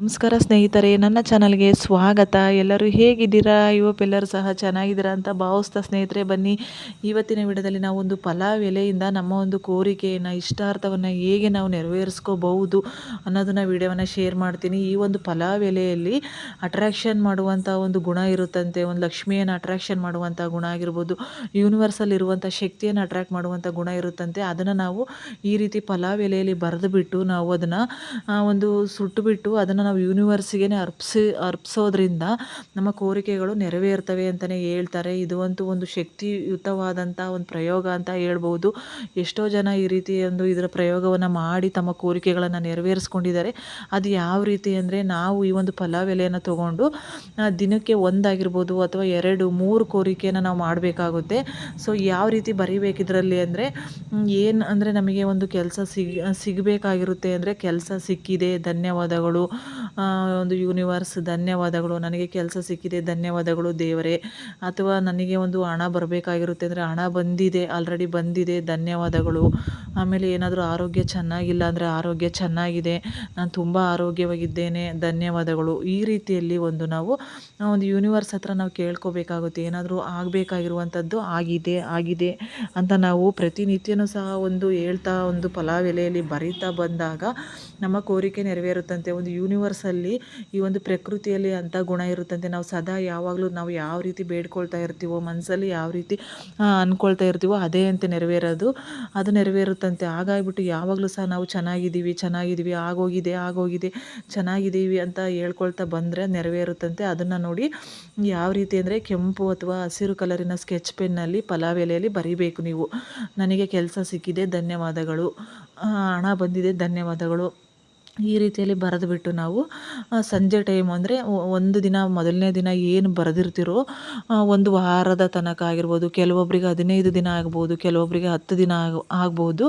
ನಮಸ್ಕಾರ ಸ್ನೇಹಿತರೆ, ನನ್ನ ಚಾನಲ್ಗೆ ಸ್ವಾಗತ. ಎಲ್ಲರೂ ಹೇಗಿದ್ದೀರಾ? ಎಲ್ಲರೂ ಸಹ ಚೆನ್ನಾಗಿದ್ದೀರಾ ಅಂತ ಭಾವಿಸ್ತಾ ಸ್ನೇಹಿತರೆ, ಬನ್ನಿ. ಇವತ್ತಿನ ವಿಡಿಯೋದಲ್ಲಿ ನಾವು ಒಂದು ಪಲಾವ್ ಎಲೆಯಿಂದ ನಮ್ಮ ಒಂದು ಕೋರಿಕೆಯನ್ನು, ಇಷ್ಟಾರ್ಥವನ್ನು ಹೇಗೆ ನಾವು ನೆರವೇರಿಸ್ಕೋಬಹುದು ಅನ್ನೋದನ್ನ ವಿಡಿಯೋವನ್ನು ಶೇರ್ ಮಾಡ್ತೀನಿ. ಈ ಒಂದು ಪಲಾವ್ ಎಲೆಯಲ್ಲಿ ಅಟ್ರಾಕ್ಷನ್ ಮಾಡುವಂಥ ಒಂದು ಗುಣ ಇರುತ್ತಂತೆ, ಒಂದು ಲಕ್ಷ್ಮಿಯನ್ನು ಅಟ್ರಾಕ್ಷನ್ ಮಾಡುವಂಥ ಗುಣ ಆಗಿರ್ಬೋದು ಯೂನಿವರ್ಸಲ್ಲಿ ಇರುವಂಥ ಶಕ್ತಿಯನ್ನು ಅಟ್ರಾಕ್ಟ್ ಮಾಡುವಂಥ ಗುಣ ಇರುತ್ತಂತೆ. ಅದನ್ನು ನಾವು ಈ ರೀತಿ ಪಲಾವ್ ಎಲೆಯಲ್ಲಿ ಬರೆದುಬಿಟ್ಟು ನಾವು ಅದನ್ನು ಒಂದು ಸುಟ್ಟುಬಿಟ್ಟು ಅದನ್ನು ನಾವು ಯೂನಿವರ್ಸಿಗೆ ಅರ್ಪಿಸಿ, ಅರ್ಪಿಸೋದ್ರಿಂದ ನಮ್ಮ ಕೋರಿಕೆಗಳು ನೆರವೇರ್ತವೆ ಅಂತಲೇ ಹೇಳ್ತಾರೆ. ಇದು ಅಂತೂ ಒಂದು ಶಕ್ತಿಯುತವಾದಂಥ ಒಂದು ಪ್ರಯೋಗ ಅಂತ ಹೇಳ್ಬೋದು. ಎಷ್ಟೋ ಜನ ಈ ರೀತಿ ಒಂದು ಇದರ ಪ್ರಯೋಗವನ್ನು ಮಾಡಿ ತಮ್ಮ ಕೋರಿಕೆಗಳನ್ನು ನೆರವೇರಿಸ್ಕೊಂಡಿದ್ದಾರೆ. ಅದು ಯಾವ ರೀತಿ ಅಂದರೆ ನಾವು ಈ ಒಂದು ಪಲಾವ್ ಎಲೆಯನ್ನು ತೊಗೊಂಡು ದಿನಕ್ಕೆ ಒಂದಾಗಿರ್ಬೋದು ಅಥವಾ ಎರಡು, ಮೂರು ಕೋರಿಕೆಯನ್ನು ನಾವು ಮಾಡಬೇಕಾಗುತ್ತೆ. ಸೊ ಯಾವ ರೀತಿ ಬರೀಬೇಕಿದ್ರಲ್ಲಿ ಅಂದರೆ ಏನು ಅಂದರೆ ನಮಗೆ ಒಂದು ಕೆಲಸ ಸಿಗ್, ಸಿಗಬೇಕಾಗಿರುತ್ತೆ ಅಂದರೆ ಕೆಲಸ ಸಿಕ್ಕಿದೆ, ಧನ್ಯವಾದಗಳು. ಒಂದು ಯೂನಿವರ್ಸ್ ಧನ್ಯವಾದಗಳು. ನನಗೆ ಕೆಲಸ ಸಿಕ್ಕಿದೆ, ಧನ್ಯವಾದಗಳು ದೇವರೇ. ಅಥವಾ ನನಗೆ ಒಂದು ಹಣ ಬರಬೇಕಾಗಿರುತ್ತೆ ಅಂದರೆ ಹಣ ಬಂದಿದೆ ಆಲ್ರೆಡಿ ಬಂದಿದೆ, ಧನ್ಯವಾದಗಳು. ಆಮೇಲೆ ಏನಾದರೂ ಆರೋಗ್ಯ ಚೆನ್ನಾಗಿಲ್ಲ ಅಂದರೆ ಆರೋಗ್ಯ ಚೆನ್ನಾಗಿದೆ. ನಾನು ತುಂಬ ಆರೋಗ್ಯವಾಗಿದ್ದೇನೆ, ಧನ್ಯವಾದಗಳು. ಈ ರೀತಿಯಲ್ಲಿ ಒಂದು ನಾವು ಒಂದು ಯೂನಿವರ್ಸ್ ಹತ್ರ ನಾವು ಕೇಳ್ಕೋಬೇಕಾಗುತ್ತೆ. ಏನಾದರೂ ಆಗಬೇಕಾಗಿರುವಂಥದ್ದು ಆಗಿದೆ ಆಗಿದೆ ಅಂತ ನಾವು ಪ್ರತಿನಿತ್ಯನೂ ಸಹ ಒಂದು ಹೇಳ್ತಾ, ಒಂದು ಫಲಾವೆಲೆಯಲ್ಲಿ ಬರೀತಾ ಬಂದಾಗ ನಮ್ಮ ಕೋರಿಕೆ ನೆರವೇರುತ್ತಂತೆ. ಒಂದು ಯೂನಿವರ್ಸಲ್ಲಿ ಈ ಒಂದು ಪ್ರಕೃತಿಯಲ್ಲಿ ಅಂಥ ಗುಣ ಇರುತ್ತಂತೆ. ನಾವು ಸದಾ ಯಾವಾಗಲೂ ನಾವು ಯಾವ ರೀತಿ ಬೇಡ್ಕೊಳ್ತಾ ಇರ್ತೀವೋ, ಮನಸ್ಸಲ್ಲಿ ಯಾವ ರೀತಿ ಅಂದ್ಕೊಳ್ತಾ ಇರ್ತೀವೋ ಅದೇ ಅಂತ ನೆರವೇರೋದು. ಅದು ನೆರವೇರುತ್ತಂತೆ. ಹಾಗಾಗಿಬಿಟ್ಟು ಯಾವಾಗಲೂ ಸಹ ನಾವು ಚೆನ್ನಾಗಿದ್ದೀವಿ ಚೆನ್ನಾಗಿದ್ದೀವಿ, ಆಗೋಗಿದೆ ಆಗೋಗಿದೆ, ಚೆನ್ನಾಗಿದ್ದೀವಿ ಅಂತ ಹೇಳ್ಕೊಳ್ತಾ ಬಂದರೆ ನೆರವೇರುತ್ತಂತೆ. ಅದನ್ನು ನೋಡಿ ಯಾವ ರೀತಿ ಅಂದರೆ ಕೆಂಪು ಅಥವಾ ಹಸಿರು ಕಲರಿನ ಸ್ಕೆಚ್ ಪೆನ್ನಲ್ಲಿ ಪಲಾವ್ ಎಲೆಯಲ್ಲಿ ಬರೀಬೇಕು ನೀವು. ನನಗೆ ಕೆಲಸ ಸಿಕ್ಕಿದೆ, ಧನ್ಯವಾದಗಳು. ಹಣ ಬಂದಿದೆ, ಧನ್ಯವಾದಗಳು. ಈ ರೀತಿಯಲ್ಲಿ ಬರೆದುಬಿಟ್ಟು ನಾವು ಸಂಜೆ ಟೈಮ್ ಅಂದರೆ ಒಂದು ದಿನ ಮೊದಲನೇ ದಿನ ಏನು ಬರೆದಿರ್ತಿರೋ ಒಂದು ವಾರದ ತನಕ ಆಗಿರ್ಬೋದು ಕೆಲವೊಬ್ಬರಿಗೆ ಹದಿನೈದು ದಿನ ಆಗ್ಬೋದು ಕೆಲವೊಬ್ಬರಿಗೆ ಹತ್ತು ದಿನ ಆಗ, ಆಗ್ಬೋದು,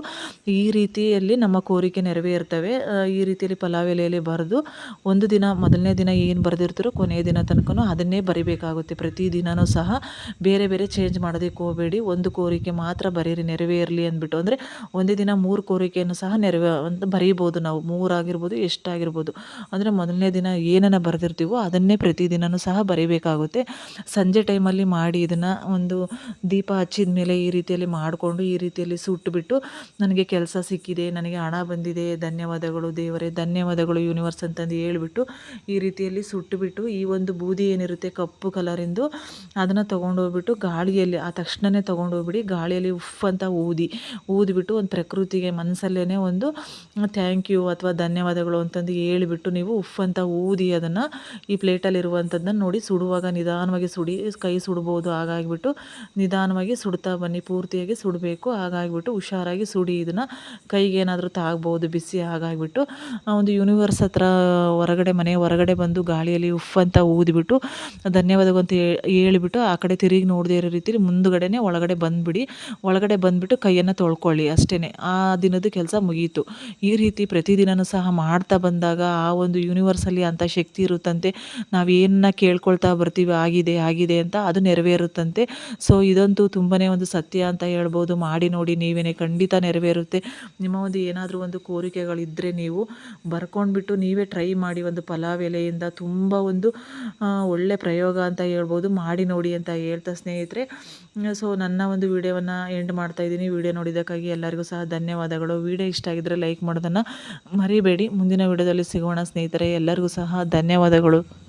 ಈ ರೀತಿಯಲ್ಲಿ ನಮ್ಮ ಕೋರಿಕೆ ನೆರವೇರ್ತವೆ. ಈ ರೀತಿಯಲ್ಲಿ ಪಲಾವ್ ಎಲೆಯಲ್ಲಿ ಬರೆದು ಒಂದು ದಿನ ಮೊದಲನೇ ದಿನ ಏನು ಬರೆದಿರ್ತಿರೋ ಕೊನೆಯ ದಿನ ತನಕನೂ ಅದನ್ನೇ ಬರಿಬೇಕಾಗುತ್ತೆ. ಪ್ರತಿ ದಿನವೂ ಸಹ ಬೇರೆ ಬೇರೆ ಚೇಂಜ್ ಮಾಡೋದಕ್ಕೆ ಹೋಗಬೇಡಿ. ಒಂದು ಕೋರಿಕೆ ಮಾತ್ರ ಬರೀರಿ, ನೆರವೇರಲಿ ಅಂದ್ಬಿಟ್ಟು. ಅಂದರೆ ಒಂದೇ ದಿನ ಮೂರು ಕೋರಿಕೆಯನ್ನು ಸಹ ನೆರವೇ, ಅಂತ ಬರೀಬೋದು ನಾವು. ಮೂರಾಗಿರ್ಬೋದು ಆಗಿರ್ಬೋದು ಎಷ್ಟಾಗಿರ್ಬೋದು ಅಂದರೆ ಮೊದಲನೇ ದಿನ ಏನನ್ನು ಬರೆದಿರ್ತೀವೋ ಅದನ್ನೇ ಪ್ರತಿದಿನವೂ ಸಹ ಬರೀಬೇಕಾಗುತ್ತೆ. ಸಂಜೆ ಟೈಮಲ್ಲಿ ಮಾಡಿ ಇದನ್ನು ಒಂದು ದೀಪ ಹಚ್ಚಿದ ಮೇಲೆ ಈ ರೀತಿಯಲ್ಲಿ ಮಾಡಿಕೊಂಡು, ಈ ರೀತಿಯಲ್ಲಿ ಸುಟ್ಟುಬಿಟ್ಟು ನನಗೆ ಕೆಲಸ ಸಿಕ್ಕಿದೆ, ನನಗೆ ಹಣ ಬಂದಿದೆ, ಧನ್ಯವಾದಗಳು ದೇವರೇ, ಧನ್ಯವಾದಗಳು ಯೂನಿವರ್ಸ್ ಅಂತಂದು ಹೇಳಿಬಿಟ್ಟು, ಈ ರೀತಿಯಲ್ಲಿ ಸುಟ್ಟುಬಿಟ್ಟು ಈ ಒಂದು ಬೂದಿ ಏನಿರುತ್ತೆ, ಕಪ್ಪು ಕಲರಿಂದು, ಅದನ್ನು ತೊಗೊಂಡೋಗ್ಬಿಟ್ಟು ಗಾಳಿಯಲ್ಲಿ, ಆ ತಕ್ಷಣವೇ ತೊಗೊಂಡೋಗ್ಬಿಡಿ, ಗಾಳಿಯಲ್ಲಿ ಉಫ್ ಅಂತ ಊದಿ, ಊದಿಬಿಟ್ಟು ಒಂದು ಪ್ರಕೃತಿಗೆ ಮನಸ್ಸಲ್ಲೇ ಒಂದು ಥ್ಯಾಂಕ್ ಯು ಅಥವಾ ಧನ್ಯವಾದ ಧನ್ಯವಾದಗಳು ಅಂತಂದು ಹೇಳಿಬಿಟ್ಟು ನೀವು ಉಫ್ ಅಂತ ಊದಿ ಅದನ್ನು ಈ ಪ್ಲೇಟಲ್ಲಿರುವಂಥದ್ದನ್ನು ನೋಡಿ ಸುಡುವಾಗ ನಿಧಾನವಾಗಿ ಸುಡಿ, ಕೈ ಸುಡ್ಬೋದು, ಹಾಗಾಗಿಬಿಟ್ಟು ನಿಧಾನವಾಗಿ ಸುಡ್ತಾ ಬನ್ನಿ, ಪೂರ್ತಿಯಾಗಿ ಸುಡಬೇಕು, ಹಾಗಾಗಿಬಿಟ್ಟು ಹುಷಾರಾಗಿ ಸುಡಿ ಇದನ್ನು. ಕೈಗೆ ಏನಾದರೂ ತಾಗ್ಬೋದು, ಬಿಸಿ, ಹಾಗಾಗಿಬಿಟ್ಟು. ಒಂದು ಯೂನಿವರ್ಸ್ ಹತ್ರ ಹೊರಗಡೆ, ಮನೆ ಹೊರಗಡೆ ಬಂದು ಗಾಳಿಯಲ್ಲಿ ಉಫ್ ಅಂತ ಊದಿಬಿಟ್ಟು ಧನ್ಯವಾದಗಳು ಅಂತ ಹೇಳಿಬಿಟ್ಟು ಆ ಕಡೆ ತಿರುಗಿ ನೋಡದೇ ಇರೋ ರೀತಿಲಿ ಮುಂದುಗಡೆ ಒಳಗಡೆ ಬಂದುಬಿಡಿ. ಒಳಗಡೆ ಬಂದುಬಿಟ್ಟು ಕೈಯನ್ನು ತೊಳ್ಕೊಳ್ಳಿ ಅಷ್ಟೇ ಆ ದಿನದ ಕೆಲಸ ಮುಗಿಯಿತು ಈ ರೀತಿ ಪ್ರತಿದಿನವೂ ಸಹ ಮಾಡ್ತಾ ಬಂದಾಗ ಆ ಒಂದು ಯೂನಿವರ್ಸಲ್ಲಿ ಅಂಥ ಶಕ್ತಿ ಇರುತ್ತಂತೆ. ನಾವು ಏನನ್ನ ಕೇಳ್ಕೊಳ್ತಾ ಬರ್ತೀವಿ, ಆಗಿದೆ ಆಗಿದೆ ಅಂತ ಅದು ನೆರವೇರುತ್ತಂತೆ. ಸೊ ಇದಂತೂ ತುಂಬಾ ಒಂದು ಸತ್ಯ ಅಂತ ಹೇಳ್ಬೋದು. ಮಾಡಿ ನೋಡಿ ನೀವೇ ಖಂಡಿತ ನೆರವೇರುತ್ತೆ. ನಿಮ್ಮ ಒಂದು ಏನಾದರೂ ಒಂದು ಕೋರಿಕೆಗಳಿದ್ದರೆ ನೀವು ಬರ್ಕೊಂಡ್ಬಿಟ್ಟು ನೀವೇ ಟ್ರೈ ಮಾಡಿ ಒಂದು ಪಲಾವ್ ಎಲೆಯಿಂದ ತುಂಬ ಒಂದು ಒಳ್ಳೆ ಪ್ರಯೋಗ ಅಂತ ಹೇಳ್ಬೋದು. ಮಾಡಿ ನೋಡಿ ಅಂತ ಹೇಳ್ತಾ ಸ್ನೇಹಿತರೆ. ಸೊ ನನ್ನ ಒಂದು ವಿಡಿಯೋವನ್ನು ಎಂಡ್ ಮಾಡ್ತಾ ಇದ್ದೀನಿ. ವಿಡಿಯೋ ನೋಡಿದ್ದಕ್ಕಾಗಿ ಎಲ್ಲರಿಗೂ ಸಹ ಧನ್ಯವಾದಗಳು. ವಿಡಿಯೋ ಇಷ್ಟ ಆಗಿದ್ದರೆ ಲೈಕ್ ಮಾಡೋದನ್ನು ಮರಿಬೇಡಿ. ಮುಂದಿನ ವಿಡಿಯೋದಲ್ಲಿ ಸಿಗೋಣ ಸ್ನೇಹಿತರೆ. ಎಲ್ಲರಿಗೂ ಸಹ ಧನ್ಯವಾದಗಳು.